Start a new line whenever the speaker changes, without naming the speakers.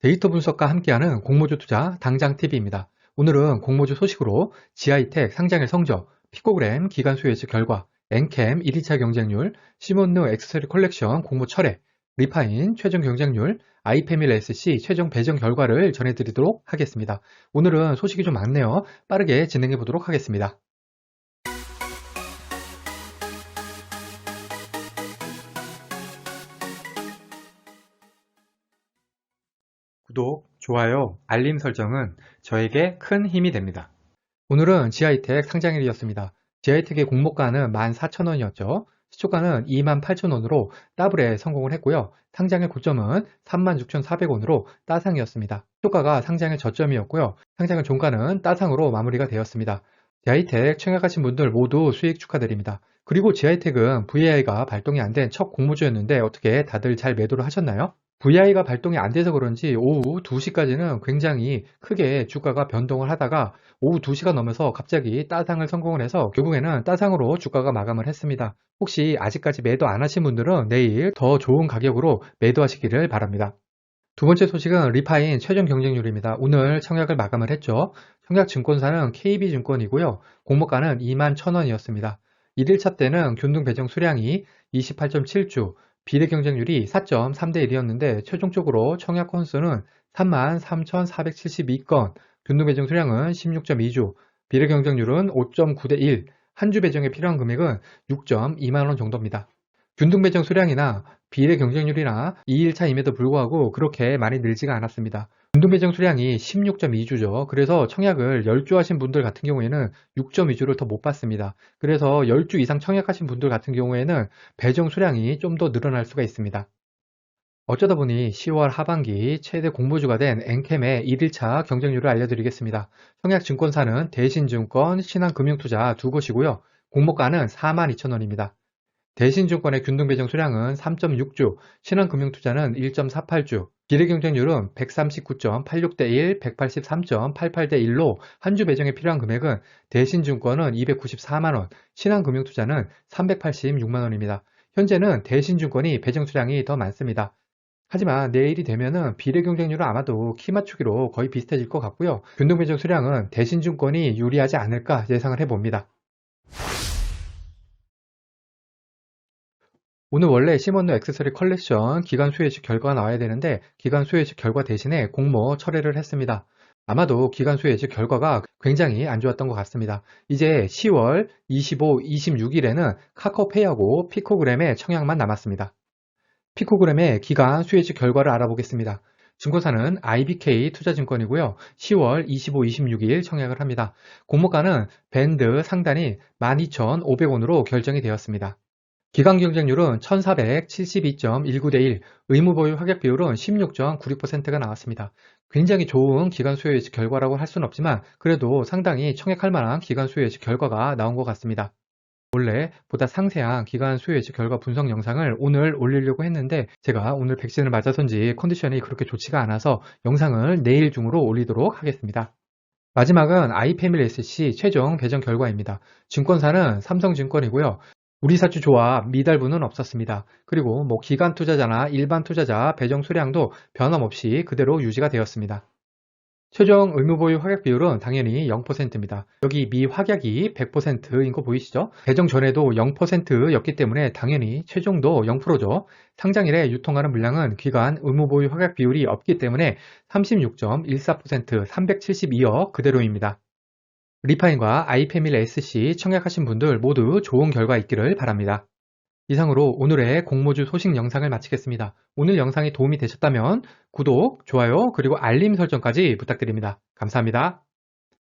데이터 분석과 함께하는 공모주 투자 당장TV입니다. 오늘은 공모주 소식으로 지아이텍 상장일 성적, 피코그램 기간 수혜주 결과, 엔캠 1일차 경쟁률, 시몬느 액세서리 컬렉션 공모 철회, 리파인 최종 경쟁률, 아이페밀 SC 최종 배정 결과를 전해드리도록 하겠습니다. 오늘은 소식이 좀 많네요. 빠르게 진행해 보도록 하겠습니다. 구독, 좋아요, 알림 설정은 저에게 큰 힘이 됩니다. 오늘은 지아이텍 상장일이었습니다. 지아이텍의 공모가는 14,000원이었죠. 시초가는 28,000원으로 더블에 성공을 했고요. 상장의 고점은 36,400원으로 따상이었습니다. 시초가가 상장의 저점이었고요. 상장의 종가는 따상으로 마무리가 되었습니다. 지아이텍 청약하신 분들 모두 수익 축하드립니다. 그리고 지아이텍은 VI가 발동이 안 된 첫 공모주였는데 어떻게 다들 잘 매도를 하셨나요? VI가 발동이 안 돼서 그런지 오후 2시까지는 굉장히 크게 주가가 변동을 하다가 오후 2시가 넘어서 갑자기 따상을 성공을 해서 결국에는 따상으로 주가가 마감을 했습니다. 혹시 아직까지 매도 안 하신 분들은 내일 더 좋은 가격으로 매도하시기를 바랍니다. 두 번째 소식은 리파인 최종 경쟁률입니다. 오늘 청약을 마감을 했죠. 청약 증권사는 KB증권이고요. 공모가는 2만 1000원이었습니다. 1일차 때는 균등 배정 수량이 28.7주, 비례 경쟁률이 4.3대 1이었는데 최종적으로 청약 건수는 33,472건, 균등 배정 수량은 16.2주, 비례 경쟁률은 5.9대 1, 한 주 배정에 필요한 금액은 6.2만원 정도입니다. 균등 배정 수량이나 비례 경쟁률이나 2일차임에도 불구하고 그렇게 많이 늘지가 않았습니다. 균등 배정 수량이 16.2주죠. 그래서 청약을 10주 하신 분들 같은 경우에는 6.2주를 더 못 받습니다. 그래서 10주 이상 청약하신 분들 같은 경우에는 배정 수량이 좀 더 늘어날 수가 있습니다. 어쩌다 보니 10월 하반기 최대 공모주가 된 엔캠의 1일차 경쟁률을 알려드리겠습니다. 청약증권사는 대신증권, 신한금융투자 두 곳이고요. 공모가는 42,000원입니다. 대신증권의 균등배정 수량은 3.6주, 신한금융투자는 1.48주, 비례경쟁률은 139.86대 1, 183.88대 1로 한 주 배정에 필요한 금액은 대신증권은 294만원, 신한금융투자는 386만원입니다. 현재는 대신증권이 배정 수량이 더 많습니다. 하지만 내일이 되면은 비례 경쟁률은 아마도 키 맞추기로 거의 비슷해질 것 같고요. 균등 배정 수량은 대신증권이 유리하지 않을까 예상을 해봅니다. 오늘 원래 시몬노 액세서리 컬렉션 기간 수혜식 결과가 나와야 되는데 기간 수혜식 결과 대신에 공모 철회를 했습니다. 아마도 기간 수혜식 결과가 굉장히 안 좋았던 것 같습니다. 이제 10월 25, 26일에는 카카오페이하고 피코그램의 청약만 남았습니다. 피코그램의 기간 수혜식 결과를 알아보겠습니다. 증권사는 IBK 투자증권이고요. 10월 25, 26일 청약을 합니다. 공모가는 밴드 상단이 12,500원으로 결정이 되었습니다. 기간 경쟁률은 1472.19대 1, 의무 보유 확약 비율은 16.96%가 나왔습니다. 굉장히 좋은 기간 수요 예측 결과라고 할 수는 없지만 그래도 상당히 청약할 만한 기간 수요 예측 결과가 나온 것 같습니다. 원래 보다 상세한 기간 수요 예측 결과 분석 영상을 오늘 올리려고 했는데 제가 오늘 백신을 맞아서인지 컨디션이 그렇게 좋지가 않아서 영상을 내일 중으로 올리도록 하겠습니다. 마지막은 아이페밀 SC 최종 배정 결과입니다. 증권사는 삼성증권이고요. 우리 사주 조합 미달분은 없었습니다. 그리고 뭐 기간 투자자나 일반 투자자 배정 수량도 변함없이 그대로 유지가 되었습니다. 최종 의무보유 확약 비율은 당연히 0%입니다. 여기 미확약이 100%인 거 보이시죠? 배정 전에도 0%였기 때문에 당연히 최종도 0%죠. 상장일에 유통하는 물량은 기간 의무보유 확약 비율이 없기 때문에 36.14% 372억 그대로입니다. 리파인과 아이페밀 SC 청약하신 분들 모두 좋은 결과 있기를 바랍니다. 이상으로 오늘의 공모주 소식 영상을 마치겠습니다. 오늘 영상이 도움이 되셨다면 구독, 좋아요, 그리고 알림 설정까지 부탁드립니다. 감사합니다.